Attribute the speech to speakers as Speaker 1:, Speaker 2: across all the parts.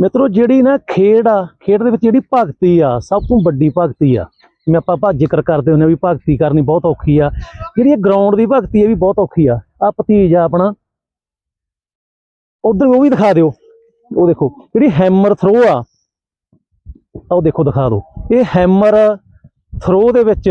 Speaker 1: ਮਿੱਤਰੋ, ਜਿਹੜੀ ਨਾ ਖੇਡ ਆ, ਖੇਡ ਦੇ ਵਿੱਚ ਜਿਹੜੀ ਭਗਤੀ ਆ, ਸਭ ਤੋਂ ਵੱਡੀ ਭਗਤੀ ਆ। ਜਿਵੇਂ ਆਪਾਂ ਭਾ ਜ਼ਿਕਰ ਕਰਦੇ ਹੁੰਦੇ ਆ ਵੀ ਭਗਤੀ ਕਰਨੀ ਬਹੁਤ ਔਖੀ ਆ। ਜਿਹੜੀ ਇਹ ਗਰਾਊਂਡ ਦੀ ਭਗਤੀ ਹੈ ਵੀ ਬਹੁਤ ਔਖੀ ਆ। ਆ ਭਤੀਜ ਆ ਆਪਣਾ। ਉਧਰ ਉਹ ਵੀ ਦਿਖਾ ਦਿਓ। ਉਹ ਦੇਖੋ, ਜਿਹੜੀ ਹੈਮਰ ਥਰੋ ਆ ਉਹ ਦੇਖੋ ਦਿਖਾ ਦਿਓ। ਇਹ ਹੈਮਰ ਥਰੋ ਦੇ ਵਿੱਚ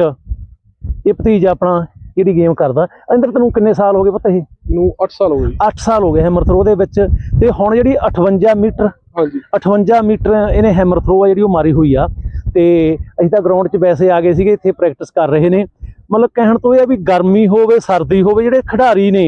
Speaker 1: ਇਹ ਭਤੀਜ ਆਪਣਾ। ਜਿਹੜੀ ਗੇਮ ਕਰਦਾ? ਅੰਦਰ ਤੈਨੂੰ ਕਿੰਨੇ ਸਾਲ ਹੋ ਗਏ ਪਤਾ ਇਹ?
Speaker 2: ਨੂੰ 8 ਸਾਲ ਹੋ ਗਏ।
Speaker 1: 8 ਸਾਲ ਹੋ ਗਏ ਹੈਮਰ ਥਰੋ ਦੇ ਵਿੱਚ। ਤੇ ਹੁਣ ਜਿਹੜੀ 58 ਮੀਟਰ
Speaker 2: ਹਾਂਜੀ।
Speaker 1: 58 ਮੀਟਰ ਇਹਨੇ ਹੈਮਰ ਥਰੋ ਆ ਜਿਹੜੀ ਉਹ ਮਾਰੀ ਹੋਈ ਆ। ਤੇ ਅਸੀਂ ਤਾਂ ਗਰਾਊਂਡ 'ਚ ਵੈਸੇ ਆ ਗਏ ਸੀਗੇ ਇੱਥੇ ਪ੍ਰੈਕਟਿਸ ਕਰ ਰਹੇ ਨੇ। ਮਤਲਬ ਕਹਿਣ ਤੋਂ ਇਹ ਆ ਵੀ ਗਰਮੀ ਹੋਵੇ ਸਰਦੀ ਹੋਵੇ ਜਿਹੜੇ ਖਿਡਾਰੀ ਨੇ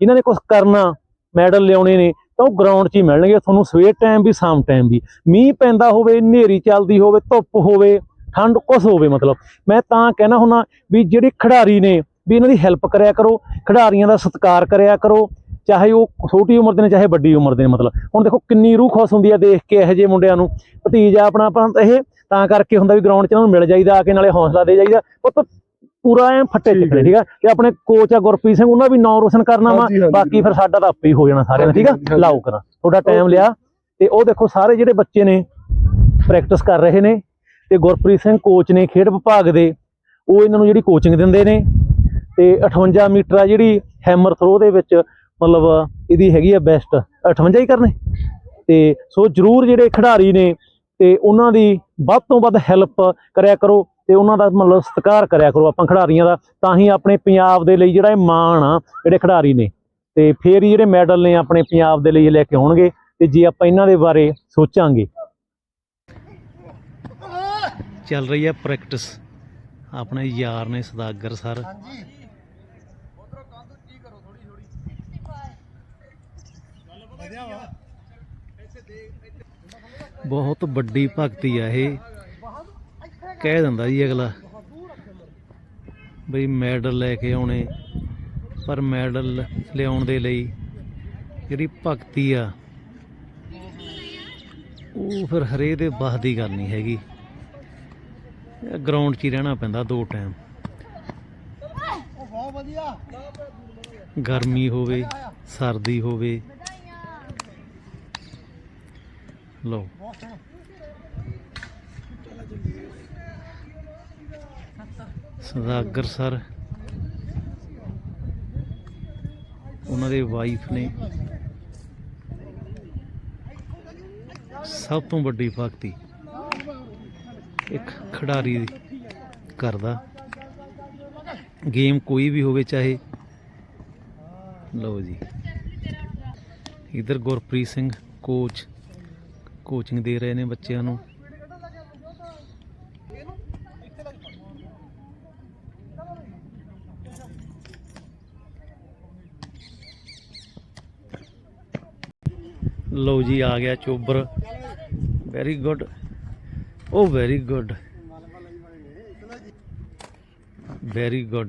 Speaker 1: ਇਹਨਾਂ ਨੇ ਕੁਝ ਕਰਨਾ ਮੈਡਲ ਲਿਆਉਣੇ ਨੇ ਤਾਂ ਉਹ ਗਰਾਊਂਡ 'ਚ ਹੀ ਮਿਲਣਗੇ। ਤੁਹਾਨੂੰ ਸਵੇਰ ਟਾਈਮ ਵੀ ਸ਼ਾਮ ਟਾਈਮ ਵੀ। ਮੀਂਹ ਪੈਂਦਾ ਹੋਵੇ ਹਨੇਰੀ ਚੱਲਦੀ ਹੋਵੇ ਧੁੱਪ ਹੋਵੇ ਠੰਡ ਕੁਛ ਹੋਵੇ ਮਤਲਬ। ਮੈਂ ਤਾਂ ਕਹਿਣਾ ਹੁੰਨਾ ਵੀ ਜਿਹੜੇ ਖਿਡਾਰੀ ਨੇ ਵੀ ਇਹਨਾਂ ਦੀ ਹੈਲਪ ਕਰਿਆ ਕਰੋ ਖਿਡਾਰੀਆਂ ਦਾ ਸਤਿਕਾਰ ਕਰਿਆ ਕਰੋ ਚਾਹੇ ਉਹ ਛੋਟੀ ਉਮਰ ਦੇ ਨੇ ਚਾਹੇ ਵੱਡੀ ਉਮਰ ਦੇ ਨੇ ਮਤਲਬ। ਹੁਣ ਦੇਖੋ ਕਿੰਨੀ ਰੂਹ ਖੁਸ਼ ਹੁੰਦੀ ਆ ਦੇਖ ਕੇ ਇਹੋ ਜਿਹੇ ਮੁੰਡਿਆਂ ਨੂੰ। ਭਤੀਜ ਆ ਆਪਣਾ ਆਪਣਾ ਤਾਂ ਇਹ ਤਾਂ ਕਰਕੇ ਹੁੰਦਾ ਵੀ ਗਰਾਊਂਡ 'ਚ ਇਹਨਾਂ ਨੂੰ ਮਿਲ ਜਾਈਦਾ ਆ ਕੇ ਨਾਲੇ ਹੌਸਲਾ ਦੇ ਜਾਈਦਾ। ਉਹ ਤਾਂ ਪੂਰਾ ਐ ਫੱਟੇ
Speaker 2: ਠੀਕ
Speaker 1: ਚੱਕਣੇ
Speaker 2: ਹੈ।
Speaker 1: ਠੀਕ ਆ? ਤੇ ਆਪਣੇ ਕੋਚ ਆ ਗੁਰਪ੍ਰੀਤ ਸਿੰਘ ਉਹਨਾਂ ਵੀ ਨਾਂ ਰੋਸ਼ਨ ਕਰਨਾ ਵਾ ਬਾਕੀ ਫਿਰ ਸਾਡਾ ਤਾਂ ਆਪੇ ਹੀ ਹੋ ਜਾਣਾ ਸਾਰਿਆਂ ਦਾ ਠੀਕ ਆ। ਲਾਓ ਕਰਾਂ ਤੁਹਾਡਾ ਟਾਈਮ ਲਿਆ। ਤੇ ਉਹ ਦੇਖੋ ਸਾਰੇ ਜਿਹੜੇ ਬੱਚੇ ਨੇ ਪ੍ਰੈਕਟਿਸ ਕਰ ਰਹੇ ਨੇ ਤੇ ਗੁਰਪ੍ਰੀਤ ਸਿੰਘ ਕੋਚ ਨੇ ਖੇਡ ਵਿਭਾਗ ਦੇ ਉਹ ਇਹਨਾਂ ਨੂੰ ਜਿਹੜੀ ਕੋਚਿੰਗ ਦਿੰਦੇ ਨੇ ਤੇ 58 ਮੀਟਰ ਆ ਜਿਹੜੀ ਹੈਮਰ ਥਰੋ ਦੇ ਵਿੱਚ ਮਤਲਬ ਇਹਦੀ ਹੈਗੀ ਆ ਬੈਸਟ 58 ਹੀ ਕਰਨੇ? ਤੇ ਸੋ ਜਰੂਰ ਜਿਹੜੇ ਖਿਡਾਰੀ ਨੇ ਤੇ ਉਹਨਾਂ ਦੀ ਵੱਧ ਤੋਂ ਵੱਧ ਹੈਲਪ ਕਰਿਆ ਕਰੋ ਤੇ ਉਹਨਾਂ ਦਾ ਮਤਲਬ ਸਤਿਕਾਰ ਕਰਿਆ ਕਰੋ ਆਪਾਂ ਖਿਡਾਰੀਆਂ ਦਾ ਤਾਂ ਹੀ ਆਪਣੇ ਪੰਜਾਬ ਦੇ ਲਈ ਜਿਹੜਾ ਇਹ ਮਾਣ ਆ ਜਿਹੜੇ ਖਿਡਾਰੀ ਨੇ। ਤੇ ਫੇਰ ਹੀ ਜਿਹੜੇ ਮੈਡਲ ਨੇ ਆਪਣੇ ਪੰਜਾਬ ਦੇ ਲਈ ਲੈ ਕੇ ਆਉਣਗੇ ਤੇ ਜੇ ਆਪਾਂ ਇਹਨਾਂ ਦੇ ਬਾਰੇ ਸੋਚਾਂਗੇ। ਚੱਲ ਰਹੀ ਹੈ ਪ੍ਰੈਕਟਿਸ ਆਪਣੇ ਯਾਰ ਨੇ ਸਦਾਗਰ ਸਰ। ਬਹੁਤ ਵੱਡੀ ਭਗਤੀ ਆ ਇਹ। ਕਹਿ ਦਿੰਦਾ ਜੀ ਅਗਲਾ, ਬਈ ਮੈਡਲ ਲੈ ਕੇ ਆਉਣੇ, ਪਰ ਮੈਡਲ ਲਿਆਉਣ ਦੇ ਲਈ ਜਿਹੜੀ ਭਗਤੀ ਆ, ਉਹ ਫਿਰ ਹਰੇ ਦੇ ਬਸ ਦੀ ਗੱਲ ਨਹੀਂ ਹੈਗੀ। ਗਰਾਊਂਡ 'ਚ ਹੀ ਰਹਿਣਾ ਪੈਂਦਾ ਦੋ ਟਾਈਮ ਗਰਮੀ ਹੋਵੇ, ਸਰਦੀ ਹੋਵੇ ਲਓ। ਸਦਾਗਰ ਸਰ। ਉਹਨਾਂ ਦੇ ਵਾਈਫ ਨੇ ਸਭ ਤੋਂ ਵੱਡੀ ਭਗਤੀ ਇੱਕ ਖਿਡਾਰੀ ਕਰਦਾ। ਗੇਮ ਕੋਈ ਵੀ ਹੋਵੇ ਚਾਹੇ ਲਓ ਜੀ। ਇਧਰ ਗੁਰਪ੍ਰੀਤ ਸਿੰਘ ਕੋਚ ਕੋਚਿੰਗ ਦੇ ਰਹੇ ਨੇ ਬੱਚਿਆਂ ਨੂੰ। ਲਓ ਜੀ, ਆ ਗਿਆ ਚੋਬਰ। ਵੈਰੀ ਗੁੱਡ ਉਹ ਵੈਰੀ ਗੁੱਡ ਵੈਰੀ ਗੁੱਡ